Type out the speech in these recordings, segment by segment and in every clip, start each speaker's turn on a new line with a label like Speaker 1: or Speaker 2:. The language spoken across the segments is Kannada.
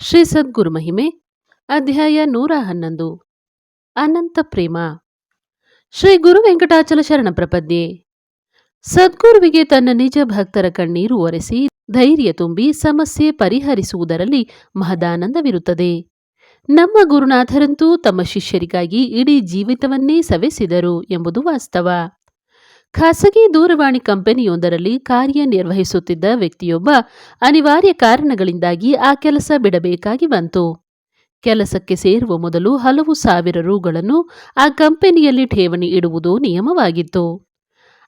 Speaker 1: ಶ್ರೀ ಸದ್ಗುರು ಮಹಿಮೆ, ಅಧ್ಯಾಯ ನೂರ ಹನ್ನೊಂದು. ಅನಂತ ಪ್ರೇಮ. ಶ್ರೀ ಗುರು ವೆಂಕಟಾಚಲ ಶರಣ ಪ್ರಪದ್ಯೆ. ಸದ್ಗುರುವಿಗೆ ತನ್ನ ನಿಜ ಭಕ್ತರ ಕಣ್ಣೀರು ಒರೆಸಿ ಧೈರ್ಯ ತುಂಬಿ ಸಮಸ್ಯೆ ಪರಿಹರಿಸುವುದರಲ್ಲಿ ಮಹದಾನಂದವಿರುತ್ತದೆ. ನಮ್ಮ ಗುರುನಾಥರಂತೂ ತಮ್ಮ ಶಿಷ್ಯರಿಗಾಗಿ ಇಡೀ ಜೀವಿತವನ್ನೇ ಸವೆಸಿದರು ಎಂಬುದು ವಾಸ್ತವ. ಖಾಸಗಿ ದೂರವಾಣಿ ಕಂಪನಿಯೊಂದರಲ್ಲಿ ಕಾರ್ಯನಿರ್ವಹಿಸುತ್ತಿದ್ದ ವ್ಯಕ್ತಿಯೊಬ್ಬ ಅನಿವಾರ್ಯ ಕಾರಣಗಳಿಂದಾಗಿ ಆ ಕೆಲಸ ಬಿಡಬೇಕಾಗಿ ಬಂತು. ಕೆಲಸಕ್ಕೆ ಸೇರುವ ಮೊದಲು ಹಲವು ಸಾವಿರ ರೂಗಳನ್ನು ಆ ಕಂಪನಿಯಲ್ಲಿ ಠೇವಣಿ ಇಡುವುದು ನಿಯಮವಾಗಿತ್ತು.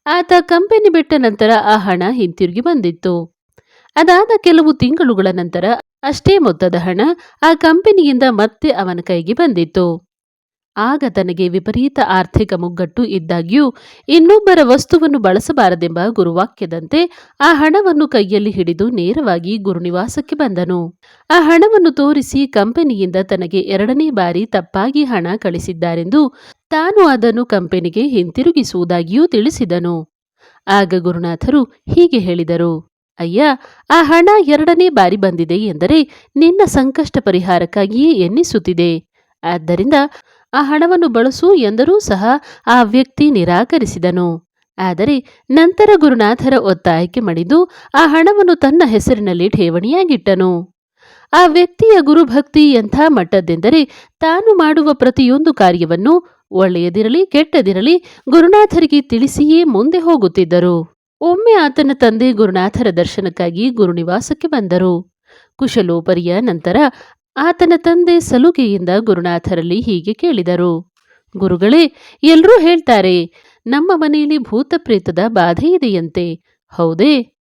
Speaker 1: ಆತ ಕಂಪನಿ ಬಿಟ್ಟ ನಂತರ ಆ ಹಣ ಹಿಂತಿರುಗಿ ಬಂದಿತ್ತು. ಅದಾದ ಕೆಲವು ತಿಂಗಳುಗಳ ನಂತರ ಅಷ್ಟೇ ಮೊತ್ತದ ಹಣ ಆ ಕಂಪನಿಯಿಂದ ಮತ್ತೆ ಅವನ ಕೈಗೆ ಬಂದಿತ್ತು. ಆಗ ತನಗೆ ವಿಪರೀತ ಆರ್ಥಿಕ ಮುಗ್ಗಟ್ಟು ಇದ್ದಾಗ್ಯೂ ಇನ್ನೊಬ್ಬರ ವಸ್ತುವನ್ನು ಬಳಸಬಾರದೆಂಬ ಗುರುವಾಕ್ಯದಂತೆ ಆ ಹಣವನ್ನು ಕೈಯಲ್ಲಿ ಹಿಡಿದು ನೇರವಾಗಿ ಗುರುನಿವಾಸಕ್ಕೆ ಬಂದನು. ಆ ಹಣವನ್ನು ತೋರಿಸಿ ಕಂಪನಿಯಿಂದ ತನಗೆ ಎರಡನೇ ಬಾರಿ ತಪ್ಪಾಗಿ ಹಣ ಕಳಿಸಿದ್ದಾರೆಂದು ತಾನು ಅದನ್ನು ಕಂಪನಿಗೆ ಹಿಂತಿರುಗಿಸುವುದಾಗಿಯೂ ತಿಳಿಸಿದನು. ಆಗ ಗುರುನಾಥರು ಹೀಗೆ ಹೇಳಿದರು, ಅಯ್ಯ, ಆ ಹಣ ಎರಡನೇ ಬಾರಿ ಬಂದಿದೆ ಎಂದರೆ ನಿನ್ನ ಸಂಕಷ್ಟ ಪರಿಹಾರಕ್ಕಾಗಿಯೇ ಎನ್ನಿಸುತ್ತಿದೆ. ಆದ್ದರಿಂದ ಆ ಹಣವನ್ನು ಬಳಸು ಎಂದರೂ ಸಹ ಆ ವ್ಯಕ್ತಿ ನಿರಾಕರಿಸಿದನು. ಆದರೆ ನಂತರ ಗುರುನಾಥರ ಒತ್ತಾಯಕ್ಕೆ ಮಣಿದು ಆ ಹಣವನ್ನು ತನ್ನ ಹೆಸರಿನಲ್ಲಿ ಠೇವಣಿಯಾಗಿಟ್ಟನು. ಆ ವ್ಯಕ್ತಿಯ ಗುರುಭಕ್ತಿ ಎಂಥ ಮಟ್ಟದ್ದೆಂದರೆ ತಾನು ಮಾಡುವ ಪ್ರತಿಯೊಂದು ಕಾರ್ಯವನ್ನು ಒಳ್ಳೆಯದಿರಲಿ ಕೆಟ್ಟದಿರಲಿ ಗುರುನಾಥರಿಗೆ ತಿಳಿಸಿಯೇ ಮುಂದೆ ಹೋಗುತ್ತಿದ್ದರು. ಒಮ್ಮೆ ಆತನ ತಂದೆ ಗುರುನಾಥರ ದರ್ಶನಕ್ಕಾಗಿ ಗುರುನಿವಾಸಕ್ಕೆ ಬಂದರು. ಕುಶಲೋಪರಿಯ ನಂತರ ಆತನ ತಂದೆ ಸಲುಗೆಯಿಂದ ಗುರುನಾಥರಲ್ಲಿ ಹೀಗೆ ಕೇಳಿದರು. ಗುರುಗಳೇ ಎಲ್ಲರೂ ಹೇಳ್ತಾರೆ, ನಮ್ಮ ಮನೆಯಲ್ಲಿ ಭೂತ ಪ್ರೇತದ ಬಾಧೆ ಇದೆಯಂತೆ. ಹೌದೇ?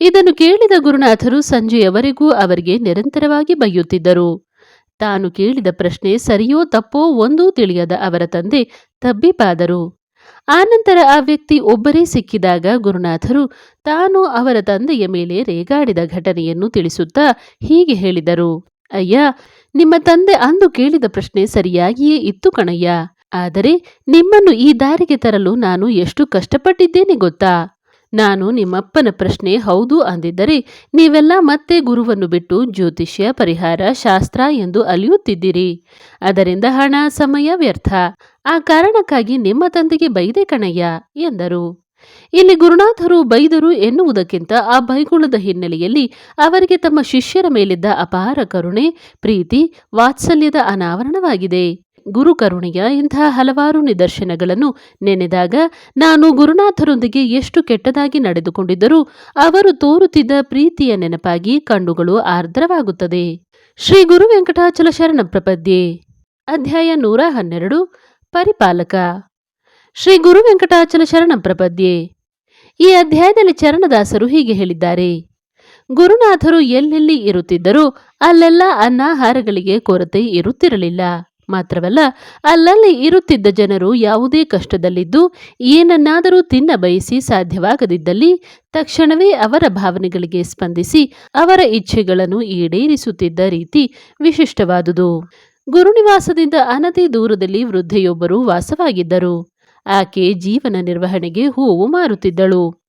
Speaker 1: ಇದನ್ನು ಕೇಳಿದ ಗುರುನಾಥರು ಸಂಜೆಯವರೆಗೂ ಅವರಿಗೆ ನಿರಂತರವಾಗಿ ಬೈಯುತ್ತಿದ್ದರು. ತಾನು ಕೇಳಿದ ಪ್ರಶ್ನೆ ಸರಿಯೋ ತಪ್ಪೋ ಒಂದೂ ತಿಳಿಯದ ಅವರ ತಂದೆ ತಬ್ಬಿಪಾದರು. ಆನಂತರ ಆ ವ್ಯಕ್ತಿ ಒಬ್ಬರೇ ಸಿಕ್ಕಿದಾಗ ಗುರುನಾಥರು ತಾನು ಅವರ ತಂದೆಯ ಮೇಲೆ ರೇಗಾಡಿದ ಘಟನೆಯನ್ನು ತಿಳಿಸುತ್ತಾ ಹೀಗೆ ಹೇಳಿದರು. ಅಯ್ಯ, ನಿಮ್ಮ ತಂದೆ ಅಂದು ಕೇಳಿದ ಪ್ರಶ್ನೆ ಸರಿಯಾಗಿಯೇ ಇತ್ತು ಕಣಯ್ಯ. ಆದರೆ ನಿಮ್ಮನ್ನು ಈ ದಾರಿಗೆ ತರಲು ನಾನು ಎಷ್ಟು ಕಷ್ಟಪಟ್ಟಿದ್ದೇನೆ ಗೊತ್ತಾ? ನಾನು ನಿಮ್ಮಪ್ಪನ ಪ್ರಶ್ನೆ ಹೌದು ಅಂದಿದ್ದರೆ ನೀವೆಲ್ಲ ಮತ್ತೆ ಗುರುವನ್ನು ಬಿಟ್ಟು ಜ್ಯೋತಿಷ್ಯ, ಪರಿಹಾರ, ಶಾಸ್ತ್ರ ಎಂದು ಅಲಿಯುತ್ತಿದ್ದೀರಿ. ಅದರಿಂದ ಹಣ, ಸಮಯ ವ್ಯರ್ಥ. ಆ ಕಾರಣಕ್ಕಾಗಿ ನಿಮ್ಮ ತಂದೆಗೆ ಬೈದೆ ಕಣಯ್ಯ, ಎಂದರು. ಇಲ್ಲಿ ಗುರುನಾಥರು ಬೈದರು ಎನ್ನುವುದಕ್ಕಿಂತ ಆ ಬೈಗುಳದ ಹಿನ್ನೆಲೆಯಲ್ಲಿ ಅವರಿಗೆ ತಮ್ಮ ಶಿಷ್ಯರ ಮೇಲಿದ್ದ ಅಪಾರ ಕರುಣೆ, ಪ್ರೀತಿ, ವಾತ್ಸಲ್ಯದ ಅನಾವರಣವಾಗಿದೆ. ಗುರು ಕರುಣೆಯ ಇಂತಹ ಹಲವಾರು ನಿದರ್ಶನಗಳನ್ನು ನೆನೆದಾಗ ನಾನು ಗುರುನಾಥರೊಂದಿಗೆ ಎಷ್ಟು ಕೆಟ್ಟದಾಗಿ ನಡೆದುಕೊಂಡಿದ್ದರೂ ಅವರು ತೋರುತ್ತಿದ್ದ ಪ್ರೀತಿಯ ನೆನಪಾಗಿ ಕಣ್ಣುಗಳು ಆರ್ದ್ರವಾಗುತ್ತದೆ. ಶ್ರೀ ಗುರು ವೆಂಕಟಾಚಲ ಶರಣ ಪ್ರಪದ್ಯೆ, ಅಧ್ಯಾಯ ನೂರ ಹನ್ನೆರಡು, ಪರಿಪಾಲಕ. ಶ್ರೀ ಗುರು ವೆಂಕಟಾಚಲ ಶರಣ ಪ್ರಪದ್ಯೆ. ಈ ಅಧ್ಯಾಯದಲ್ಲಿ ಚರಣದಾಸರು ಹೀಗೆ ಹೇಳಿದ್ದಾರೆ. ಗುರುನಾಥರು ಎಲ್ಲೆಲ್ಲಿ ಇರುತ್ತಿದ್ದರೂ ಅಲ್ಲೆಲ್ಲ ಅನ್ನಾಹಾರಗಳಿಗೆ ಕೊರತೆ ಇರುತ್ತಿರಲಿಲ್ಲ. ಮಾತ್ರವಲ್ಲ, ಅಲ್ಲಲ್ಲಿ ಇರುತ್ತಿದ್ದ ಜನರು ಯಾವುದೇ ಕಷ್ಟದಲ್ಲಿದ್ದು ಏನನ್ನಾದರೂ ತಿನ್ನ ಬಯಸಿ ಸಾಧ್ಯವಾಗದಿದ್ದಲ್ಲಿ ತಕ್ಷಣವೇ ಅವರ ಭಾವನೆಗಳಿಗೆ ಸ್ಪಂದಿಸಿ ಅವರ ಇಚ್ಛೆಗಳನ್ನು ಈಡೇರಿಸುತ್ತಿದ್ದ ರೀತಿ ವಿಶಿಷ್ಟವಾದುದು. ಗುರುನಿವಾಸದಿಂದ ಅನತಿ ದೂರದಲ್ಲಿ ವೃದ್ಧೆಯೊಬ್ಬರು ವಾಸವಾಗಿದ್ದರು. ಆಕೆ ಜೀವನ ನಿರ್ವಹಣೆಗೆ ಹೂವು ಮಾರುತ್ತಿದ್ದಳು.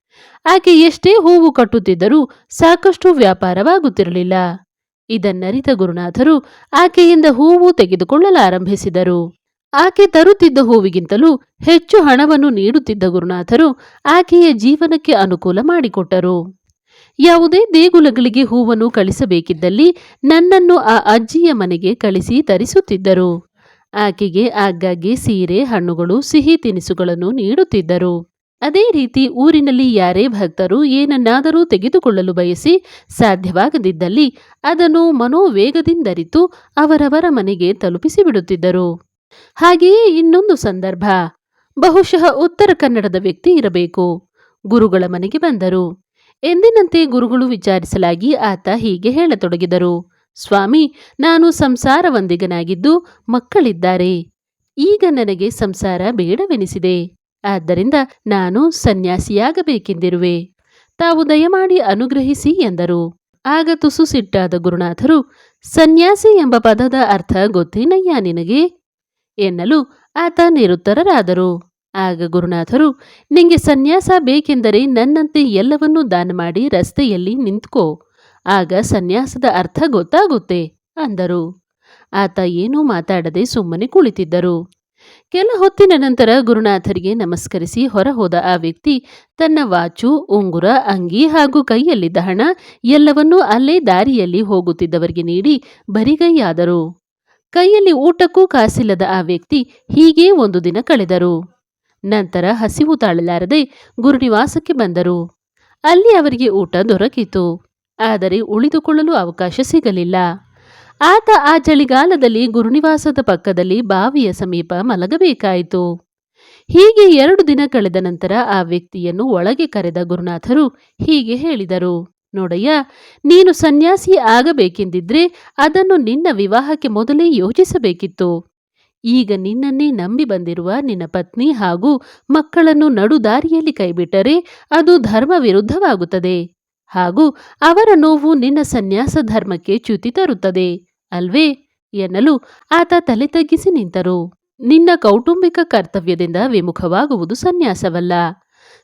Speaker 1: ಆಕೆ ಎಷ್ಟೇ ಹೂವು ಕಟ್ಟುತ್ತಿದ್ದರೂ ಸಾಕಷ್ಟು ವ್ಯಾಪಾರವಾಗುತ್ತಿರಲಿಲ್ಲ. ಇದನ್ನರಿತ ಗುರುನಾಥರು ಆಕೆಯಿಂದ ಹೂವು ತೆಗೆದುಕೊಳ್ಳಲಾರಂಭಿಸಿದರು. ಆಕೆ ತರುತ್ತಿದ್ದ ಹೂವಿಗಿಂತಲೂ ಹೆಚ್ಚು ಹಣವನ್ನು ನೀಡುತ್ತಿದ್ದ ಗುರುನಾಥರು ಆಕೆಯ ಜೀವನಕ್ಕೆ ಅನುಕೂಲ ಮಾಡಿಕೊಟ್ಟರು. ಯಾವುದೇ ದೇಗುಲಗಳಿಗೆ ಹೂವನ್ನು ಕಳಿಸಬೇಕಿದ್ದಲ್ಲಿ ನನ್ನನ್ನು ಆ ಅಜ್ಜಿಯ ಮನೆಗೆ ಕಳಿಸಿ ತರಿಸುತ್ತಿದ್ದರು. ಆಕೆಗೆ ಆಗಾಗ್ಗೆ ಸೀರೆ, ಹಣ್ಣುಗಳು, ಸಿಹಿ ತಿನಿಸುಗಳನ್ನು ನೀಡುತ್ತಿದ್ದರು. ಅದೇ ರೀತಿ ಊರಿನಲ್ಲಿ ಯಾರೇ ಭಕ್ತರು ಏನನ್ನಾದರೂ ತೆಗೆದುಕೊಳ್ಳಲು ಬಯಸಿ ಸಾಧ್ಯವಾಗದಿದ್ದಲ್ಲಿ ಅದನ್ನು ಮನೋವೇಗದಿಂದರಿತು ಅವರವರ ಮನೆಗೆ ತಲುಪಿಸಿ ಬಿಡುತ್ತಿದ್ದರು ಹಾಗೆಯೇ ಇನ್ನೊಂದು ಸಂದರ್ಭ. ಬಹುಶಃ ಉತ್ತರ ಕನ್ನಡದ ವ್ಯಕ್ತಿ ಇರಬೇಕು. ಗುರುಗಳ ಮನೆಗೆ ಬಂದರು. ಎಂದಿನಂತೆ ಗುರುಗಳು ವಿಚಾರಿಸಲಾಗಿ ಆತ ಹೀಗೆ ಹೇಳತೊಡಗಿದರು. ಸ್ವಾಮಿ, ನಾನು ಸಂಸಾರವಂದಿಗನಾಗಿದ್ದು ಮಕ್ಕಳಿದ್ದಾರೆ. ಈಗ ನನಗೆ ಸಂಸಾರ ಬೇಡವೆನಿಸಿದೆ. ಆದ್ದರಿಂದ ನಾನು ಸನ್ಯಾಸಿಯಾಗಬೇಕೆಂದಿರುವೆ. ತಾವು ದಯಮಾಡಿ ಅನುಗ್ರಹಿಸಿ ಎಂದರು. ಆಗ ತುಸು ಸಿಟ್ಟಾದ ಗುರುನಾಥರು, ಸನ್ಯಾಸಿ ಎಂಬ ಪದದ ಅರ್ಥ ಗೊತ್ತೇನಯ್ಯ ನಿನಗೆ? ಎನ್ನಲು ಆತ ನಿರುತ್ತರರಾದರು. ಆಗ ಗುರುನಾಥರು, ನಿಂಗೆ ಸನ್ಯಾಸ ಬೇಕೆಂದರೆ ನನ್ನಂತೆ ಎಲ್ಲವನ್ನೂ ದಾನ ಮಾಡಿ ರಸ್ತೆಯಲ್ಲಿ ನಿಂತ್ಕೋ. ಆಗ ಸನ್ಯಾಸದ ಅರ್ಥ ಗೊತ್ತಾಗುತ್ತೆ ಅಂದರು. ಆತ ಏನೂ ಮಾತಾಡದೆ ಸುಮ್ಮನೆ ಕುಳಿತಿದ್ದರು. ಕೆಲ ಹೊತ್ತಿನ ನಂತರ ಗುರುನಾಥರಿಗೆ ನಮಸ್ಕರಿಸಿ ಹೊರಹೋದ ಆ ವ್ಯಕ್ತಿ ತನ್ನ ವಾಚು, ಉಂಗುರ, ಅಂಗಿ ಹಾಗೂ ಕೈಯಲ್ಲಿದ್ದ ಹಣ ಎಲ್ಲವನ್ನೂ ಅಲ್ಲೇ ದಾರಿಯಲ್ಲಿ ಹೋಗುತ್ತಿದ್ದವರಿಗೆ ನೀಡಿ ಬರಿಗೈಯಾದರು. ಕೈಯಲ್ಲಿ ಊಟಕ್ಕೂ ಕಾಸಿಲ್ಲದ ಆ ವ್ಯಕ್ತಿ ಹೀಗೇ ಒಂದು ದಿನ ಕಳೆದರು. ನಂತರ ಹಸಿವು ತಾಳಲಾರದೆ ಗುರುನಿವಾಸಕ್ಕೆ ಬಂದರು. ಅಲ್ಲಿ ಅವರಿಗೆ ಊಟ ದೊರಕಿತು. ಆದರೆ ಉಳಿದುಕೊಳ್ಳಲು ಅವಕಾಶ ಸಿಗಲಿಲ್ಲ. ಆತ ಆ ಚಳಿಗಾಲದಲ್ಲಿ ಗುರುನಿವಾಸದ ಪಕ್ಕದಲ್ಲಿ ಬಾವಿಯ ಸಮೀಪ ಮಲಗಬೇಕಾಯಿತು. ಹೀಗೆ ಎರಡು ದಿನ ಕಳೆದ ನಂತರ ಆ ವ್ಯಕ್ತಿಯನ್ನು ಒಳಗೆ ಕರೆದ ಗುರುನಾಥರು ಹೀಗೆ ಹೇಳಿದರು, ನೋಡಯ್ಯ, ನೀನು ಸನ್ಯಾಸಿ ಆಗಬೇಕೆಂದಿದ್ರೆ ಅದನ್ನು ನಿನ್ನ ವಿವಾಹಕ್ಕೆ ಮೊದಲೇ ಯೋಚಿಸಬೇಕಿತ್ತು. ಈಗ ನಿನ್ನನ್ನೇ ನಂಬಿ ಬಂದಿರುವ ನಿನ್ನ ಪತ್ನಿ ಹಾಗೂ ಮಕ್ಕಳನ್ನು ನಡುದಾರಿಯಲ್ಲಿ ಕೈಬಿಟ್ಟರೆ ಅದು ಧರ್ಮ ವಿರುದ್ಧವಾಗುತ್ತದೆ ಹಾಗೂ ಅವರ ನೋವು ನಿನ್ನ ಸನ್ಯಾಸ ಧರ್ಮಕ್ಕೆ ಚ್ಯುತಿ ತರುತ್ತದೆ. ಅಲ್ವೇ? ಎನ್ನಲು ಆತ ತಲೆ ತಗ್ಗಿಸಿ ನಿಂತರು. ನಿನ್ನ ಕೌಟುಂಬಿಕ ಕರ್ತವ್ಯದಿಂದ ವಿಮುಖವಾಗುವುದು ಸನ್ಯಾಸವಲ್ಲ.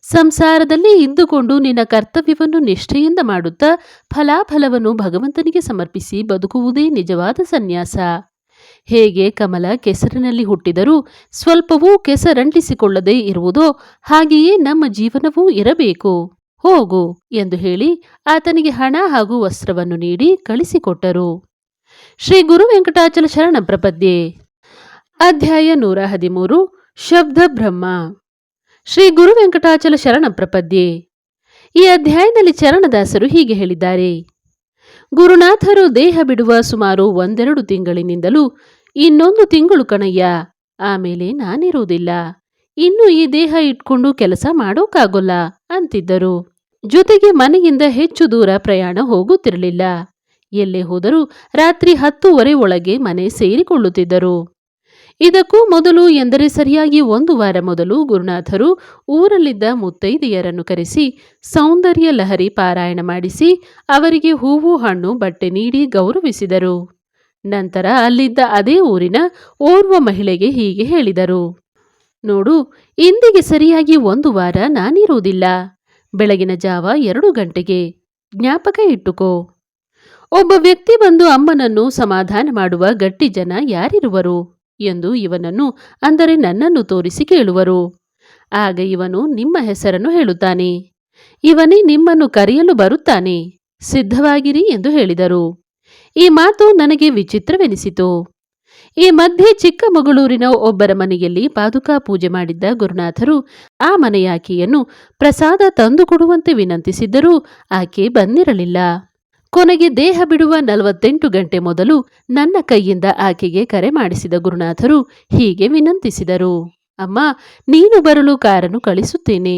Speaker 1: ಸಂಸಾರದಲ್ಲಿ ಇದ್ದುಕೊಂಡು ನಿನ್ನ ಕರ್ತವ್ಯವನ್ನು ನಿಷ್ಠೆಯಿಂದ ಮಾಡುತ್ತಾ ಫಲಾಫಲವನ್ನು ಭಗವಂತನಿಗೆ ಸಮರ್ಪಿಸಿ ಬದುಕುವುದೇ ನಿಜವಾದ ಸನ್ಯಾಸ. ಹೇಗೆ ಕಮಲ ಕೆಸರಿನಲ್ಲಿ ಹುಟ್ಟಿದರೂ ಸ್ವಲ್ಪವೂ ಕೆಸರಂಟಿಸಿಕೊಳ್ಳದೆ ಇರುವುದೋ ಹಾಗೆಯೇ ನಮ್ಮ ಜೀವನವೂ ಇರಬೇಕು. ಹೋಗು ಎಂದು ಹೇಳಿ ಆತನಿಗೆ ಹಣ ಹಾಗೂ ವಸ್ತ್ರವನ್ನು ನೀಡಿ ಕಳಿಸಿಕೊಟ್ಟರು. ಶ್ರೀ ಗುರು ವೆಂಕಟಾಚಲ ಶರಣ ಪ್ರಪದ್ಯೆ, ಅಧ್ಯಾಯ ನೂರ ಹದಿಮೂರು, ಶಬ್ದ ಬ್ರಹ್ಮ. ಶ್ರೀ ಗುರು ವೆಂಕಟಾಚಲ ಶರಣ ಪ್ರಪದ್ಯೆ, ಈ ಅಧ್ಯಾಯದಲ್ಲಿ ಚರಣದಾಸರು ಹೀಗೆ ಹೇಳಿದ್ದಾರೆ. ಗುರುನಾಥರು ದೇಹ ಬಿಡುವ ಸುಮಾರು ಒಂದೆರಡು ತಿಂಗಳಿನಿಂದಲೂ ಇನ್ನೊಂದು ತಿಂಗಳು ಕಣಯ್ಯ, ಆಮೇಲೆ ನಾನಿರುವುದಿಲ್ಲ. ಇನ್ನು ಈ ದೇಹ ಇಟ್ಕೊಂಡು ಕೆಲಸ ಮಾಡೋಕ್ಕಾಗೋಲ್ಲ ಅಂತಿದ್ದರು. ಜೊತೆಗೆ ಮನೆಯಿಂದ ಹೆಚ್ಚು ದೂರ ಪ್ರಯಾಣ ಹೋಗುತ್ತಿರಲಿಲ್ಲ. ಎಲ್ಲೇ ಹೋದರೂ ರಾತ್ರಿ ಹತ್ತುವರೆ ಒಳಗೆ ಮನೆ ಸೇರಿಕೊಳ್ಳುತ್ತಿದ್ದರು. ಇದಕ್ಕೂ ಮೊದಲು ಎಂದರೆ ಸರಿಯಾಗಿ ಒಂದು ವಾರ ಮೊದಲು ಗುರುನಾಥರು ಊರಲ್ಲಿದ್ದ ಮುತ್ತೈದೆಯರನ್ನು ಕರೆಸಿ ಸೌಂದರ್ಯ ಲಹರಿ ಪಾರಾಯಣ ಮಾಡಿಸಿ ಅವರಿಗೆ ಹೂವು, ಹಣ್ಣು, ಬಟ್ಟೆ ನೀಡಿ ಗೌರವಿಸಿದರು. ನಂತರ ಅಲ್ಲಿದ್ದ ಅದೇ ಊರಿನ ಓರ್ವ ಮಹಿಳೆಗೆ ಹೀಗೆ ಹೇಳಿದರು. ನೋಡು, ಇಂದಿಗೆ ಸರಿಯಾಗಿ ಒಂದು ವಾರ ನಾನಿರುವುದಿಲ್ಲ. ಬೆಳಗಿನ ಜಾವ ಎರಡು ಗಂಟೆಗೆ ಜ್ಞಾಪಕ ಇಟ್ಟುಕೋ. ಒಬ್ಬ ವ್ಯಕ್ತಿ ಬಂದು ಅಮ್ಮನನ್ನು ಸಮಾಧಾನ ಮಾಡುವ ಗಟ್ಟಿ ಜನ ಯಾರಿರುವರು ಎಂದು ಇವನನ್ನು ಅಂದರೆ ನನ್ನನ್ನು ತೋರಿಸಿ ಕೇಳುವರು. ಆಗ ಇವನು ನಿಮ್ಮ ಹೆಸರನ್ನು ಹೇಳುತ್ತಾನೆ. ಇವನೇ ನಿಮ್ಮನ್ನು ಕರೆಯಲು ಬರುತ್ತಾನೆ. ಸಿದ್ಧವಾಗಿರಿ ಎಂದು ಹೇಳಿದರು. ಈ ಮಾತು ನನಗೆ ವಿಚಿತ್ರವೆನಿಸಿತು. ಈ ಮಧ್ಯೆ ಚಿಕ್ಕಮಗಳೂರಿನ ಒಬ್ಬರ ಮನೆಯಲ್ಲಿ ಪಾದುಕಾ ಪೂಜೆ ಮಾಡಿದ್ದ ಗುರುನಾಥರು ಆ ಮನೆಯಾಕೆಯನ್ನು ಪ್ರಸಾದ ತಂದುಕೊಡುವಂತೆ ವಿನಂತಿಸಿದ್ದರೂ ಆಕೆ ಬಂದಿರಲಿಲ್ಲ. ಕೊನೆಗೆ ದೇಹ ಬಿಡುವ ನಲವತ್ತೆಂಟು ಗಂಟೆ ಮೊದಲು ನನ್ನ ಕೈಯಿಂದ ಆಕೆಗೆ ಕರೆ ಮಾಡಿಸಿದ ಗುರುನಾಥರು ಹೀಗೆ ವಿನಂತಿಸಿದರು. ಅಮ್ಮ, ನೀನು ಬರಲು ಕಾರನ್ನು ಕಳಿಸುತ್ತೇನೆ.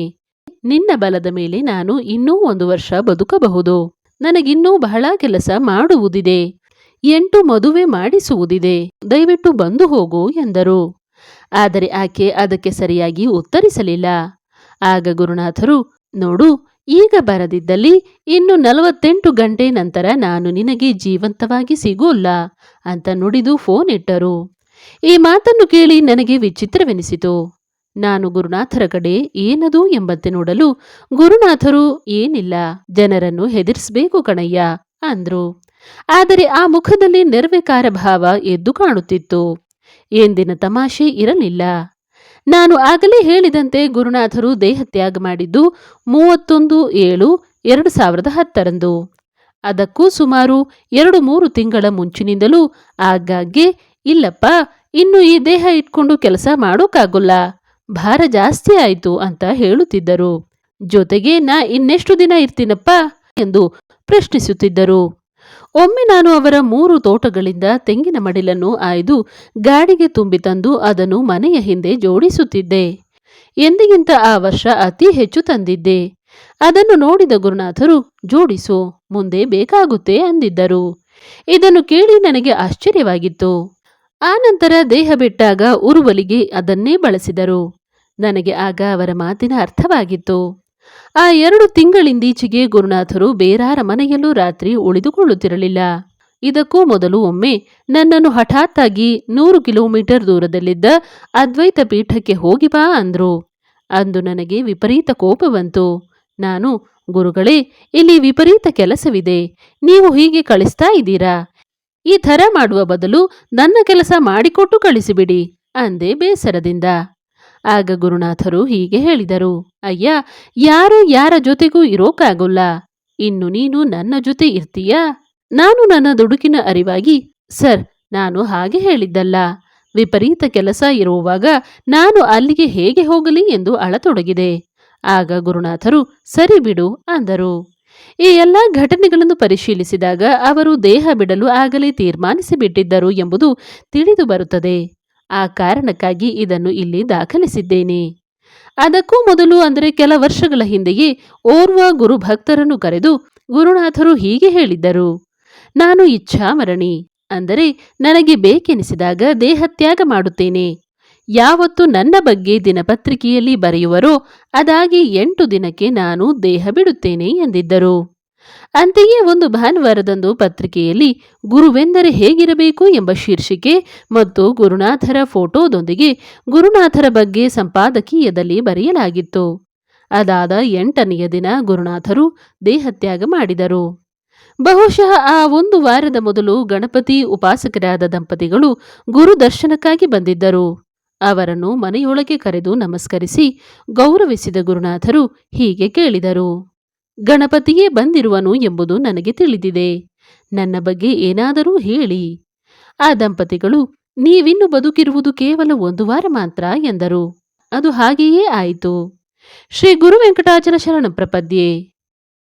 Speaker 1: ನಿನ್ನ ಬಲದ ಮೇಲೆ ನಾನು ಇನ್ನೂ ಒಂದು ವರ್ಷ ಬದುಕಬಹುದು. ನನಗಿನ್ನೂ ಬಹಳ ಕೆಲಸ ಮಾಡುವುದಿದೆ. ಎಂಟು ಮದುವೆ ಮಾಡಿಸುವುದಿದೆ. ದಯವಿಟ್ಟು ಬಂದು ಹೋಗು ಎಂದರು. ಆದರೆ ಆಕೆ ಅದಕ್ಕೆ ಸರಿಯಾಗಿ ಉತ್ತರಿಸಲಿಲ್ಲ. ಆಗ ಗುರುನಾಥರು, ನೋಡು, ಈಗ ಬರದಿದ್ದಲ್ಲಿ ಇನ್ನು ನಲವತ್ತೆಂಟು ಗಂಟೆ ನಂತರ ನಾನು ನಿನಗೆ ಜೀವಂತವಾಗಿ ಸಿಗೋಲ್ಲ ಅಂತ ನುಡಿದು ಫೋನ್ ಇಟ್ಟರು. ಈ ಮಾತನ್ನು ಕೇಳಿ ನನಗೆ ವಿಚಿತ್ರವೆನಿಸಿತು. ನಾನು ಗುರುನಾಥರ ಕಡೆ ಏನದು ಎಂಬಂತೆ ನೋಡಲು ಗುರುನಾಥರು, ಏನಿಲ್ಲ, ಜನರನ್ನು ಹೆದರಿಸಬೇಕು ಕಣಯ್ಯ, ಅಂದ್ರು. ಆದರೆ ಆ ಮುಖದಲ್ಲಿ ನಿರ್ವಿಕಾರ ಭಾವ ಎದ್ದು ಕಾಣುತ್ತಿತ್ತು. ಎಂದಿನ ತಮಾಷೆ ಇರಲಿಲ್ಲ. ನಾನು ಆಗಲೇ ಹೇಳಿದಂತೆ ಗುರುನಾಥರು ದೇಹತ್ಯಾಗ ಮಾಡಿದ್ದು ಮೂವತ್ತೊಂದು ಏಳು ಎರಡು ಸಾವಿರದ ಹತ್ತರಂದು. ಅದಕ್ಕೂ ಸುಮಾರು ಎರಡು ಮೂರು ತಿಂಗಳ ಮುಂಚಿನಿಂದಲೂ ಆಗಾಗ್ಗೆ ಇಲ್ಲಪ್ಪ, ಇನ್ನು ಈ ದೇಹ ಇಟ್ಕೊಂಡು ಕೆಲಸ ಮಾಡೋಕ್ಕಾಗೋಲ್ಲ, ಭಾರ ಜಾಸ್ತಿ ಆಯಿತು ಅಂತ ಹೇಳುತ್ತಿದ್ದರು. ಜೊತೆಗೆ ನಾ ಇನ್ನೆಷ್ಟು ದಿನ ಇರ್ತೀನಪ್ಪ ಎಂದು ಪ್ರಶ್ನಿಸುತ್ತಿದ್ದರು. ಒಮ್ಮೆ ನಾನು ಅವರ ಮೂರು ತೋಟಗಳಿಂದ ತೆಂಗಿನ ಮಡಿಲನ್ನು ಆಯ್ದು ಗಾಡಿಗೆ ತುಂಬಿ ತಂದು ಅದನ್ನು ಮನೆಯ ಹಿಂದೆ ಜೋಡಿಸುತ್ತಿದ್ದೆ. ಎಂದಿಗಿಂತ ಆ ವರ್ಷ ಅತಿ ಹೆಚ್ಚು ತಂದಿದ್ದೆ. ಅದನ್ನು ನೋಡಿದ ಗುರುನಾಥರು, ಜೋಡಿಸು, ಮುಂದೆ ಬೇಕಾಗುತ್ತೆ ಅಂದಿದ್ದರು. ಇದನ್ನು ಕೇಳಿ ನನಗೆ ಆಶ್ಚರ್ಯವಾಗಿತ್ತು. ಆನಂತರ ದೇಹ ಬಿಟ್ಟಾಗ ಉರುವಲಿಗೆ ಅದನ್ನೇ ಬಳಸಿದರು. ನನಗೆ ಆಗ ಅವರ ಮಾತಿನ ಅರ್ಥವಾಗಿತ್ತು. ಆ ಎರಡು ತಿಂಗಳಿಂದೀಚೆಗೆ ಗುರುನಾಥರು ಬೇರಾರ ಮನೆಯಲ್ಲೂ ರಾತ್ರಿ ಉಳಿದುಕೊಳ್ಳುತ್ತಿರಲಿಲ್ಲ. ಇದಕ್ಕೂ ಮೊದಲು ಒಮ್ಮೆ ನನ್ನನ್ನು ಹಠಾತ್ತಾಗಿ ನೂರು ಕಿಲೋಮೀಟರ್ ದೂರದಲ್ಲಿದ್ದ ಅದ್ವೈತ ಪೀಠಕ್ಕೆ ಹೋಗಿ ಬಾ ಅಂದ್ರು. ಅಂದು ನನಗೆ ವಿಪರೀತ ಕೋಪ ಬಂತು. ನಾನು, ಗುರುಗಳೇ, ಇಲ್ಲಿ ವಿಪರೀತ ಕೆಲಸವಿದೆ. ನೀವು ಹೀಗೆ ಕಳಿಸ್ತಾ ಇದ್ದೀರಾ? ಈ ಥರ ಮಾಡುವ ಬದಲು ನನ್ನ ಕೆಲಸ ಮಾಡಿಕೊಟ್ಟು ಕಳಿಸಿಬಿಡಿ, ಅಂದೆ ಬೇಸರದಿಂದ. ಆಗ ಗುರುನಾಥರು ಹೀಗೆ ಹೇಳಿದರು, ಅಯ್ಯ, ಯಾರು ಯಾರ ಜೊತೆಗೂ ಇರೋಕ್ಕಾಗೋಲ್ಲ ಇನ್ನು ನೀನು ನನ್ನ ಜೊತೆ ಇರ್ತೀಯಾ? ನಾನು ನನ್ನ ದುಡುಕಿನ ಅರಿವಾಗಿ, ಸರ್, ನಾನು ಹಾಗೆ ಹೇಳಿದ್ದಲ್ಲ. ವಿಪರೀತ ಕೆಲಸ ಇರುವಾಗ ನಾನು ಅಲ್ಲಿಗೆ ಹೇಗೆ ಹೋಗಲಿ ಎಂದು ಅಳತೊಡಗಿದೆ. ಆಗ ಗುರುನಾಥರು, ಸರಿ ಬಿಡು, ಅಂದರು. ಈ ಎಲ್ಲ ಘಟನೆಗಳನ್ನು ಪರಿಶೀಲಿಸಿದಾಗ ಅವರು ದೇಹ ಬಿಡಲು ಆಗಲೇ ತೀರ್ಮಾನಿಸಿಬಿಟ್ಟಿದ್ದರು ಎಂಬುದು ತಿಳಿದು ಬರುತ್ತದೆ. ಆ ಕಾರಣಕ್ಕಾಗಿ ಇದನ್ನು ಇಲ್ಲಿ ದಾಖಲಿಸಿದ್ದೇನೆ. ಅದಕ್ಕೂ ಮೊದಲು ಅಂದರೆ ಕೆಲ ವರ್ಷಗಳ ಹಿಂದೆಯೇ ಓರ್ವ ಗುರು ಭಕ್ತರನ್ನು ಕರೆದು ಗುರುನಾಥರು ಹೀಗೆ ಹೇಳಿದ್ದರು. ನಾನು ಇಚ್ಛಾಮರಣಿ. ಅಂದರೆ ನನಗೆ ಬೇಕೆನಿಸಿದಾಗ ದೇಹತ್ಯಾಗ ಮಾಡುತ್ತೇನೆ. ಯಾವತ್ತು ನನ್ನ ಬಗ್ಗೆ ದಿನಪತ್ರಿಕೆಯಲ್ಲಿ ಬರೆಯುವರೋ ಅದಾಗಿ ಎಂಟು ದಿನಕ್ಕೆ ನಾನು ದೇಹ ಬಿಡುತ್ತೇನೆ ಎಂದಿದ್ದರು. ಅಂತೆಯೇ ಒಂದು ಭಾನುವಾರದಂದು ಪತ್ರಿಕೆಯಲ್ಲಿ ಗುರುವೆಂದರೆ ಹೇಗಿರಬೇಕು ಎಂಬ ಶೀರ್ಷಿಕೆ ಮತ್ತು ಗುರುನಾಥರ ಫೋಟೋದೊಂದಿಗೆ ಗುರುನಾಥರ ಬಗ್ಗೆ ಸಂಪಾದಕೀಯದಲ್ಲಿ ಬರೆಯಲಾಗಿತ್ತು. ಅದಾದ ಎಂಟನೆಯ ದಿನ ಗುರುನಾಥರು ದೇಹತ್ಯಾಗ ಮಾಡಿದರು. ಬಹುಶಃ ಆ ಒಂದು ವಾರದ ಮೊದಲು ಗಣಪತಿ ಉಪಾಸಕರಾದ ದಂಪತಿಗಳು ಗುರು ದರ್ಶನಕ್ಕಾಗಿ ಬಂದಿದ್ದರು. ಅವರನ್ನು ಮನೆಯೊಳಗೆ ಕರೆದು ನಮಸ್ಕರಿಸಿ ಗೌರವಿಸಿದ ಗುರುನಾಥರು ಹೀಗೆ ಕೇಳಿದರು. ಗಣಪತಿಯೇ ಬಂದಿರುವನು ಎಂಬುದು ನನಗೆ ತಿಳಿದಿದೆ. ನನ್ನ ಬಗ್ಗೆ ಏನಾದರೂ ಹೇಳಿ. ಆ ದಂಪತಿಗಳು, ನೀವಿನ್ನು ಬದುಕಿರುವುದು ಕೇವಲ ಒಂದು ವಾರ ಮಾತ್ರ ಎಂದರು. ಅದು ಹಾಗೆಯೇ ಆಯಿತು. ಶ್ರೀ ಗುರು ವೆಂಕಟಾಚಲ ಶರಣ ಪ್ರಪದ್ಯೆ.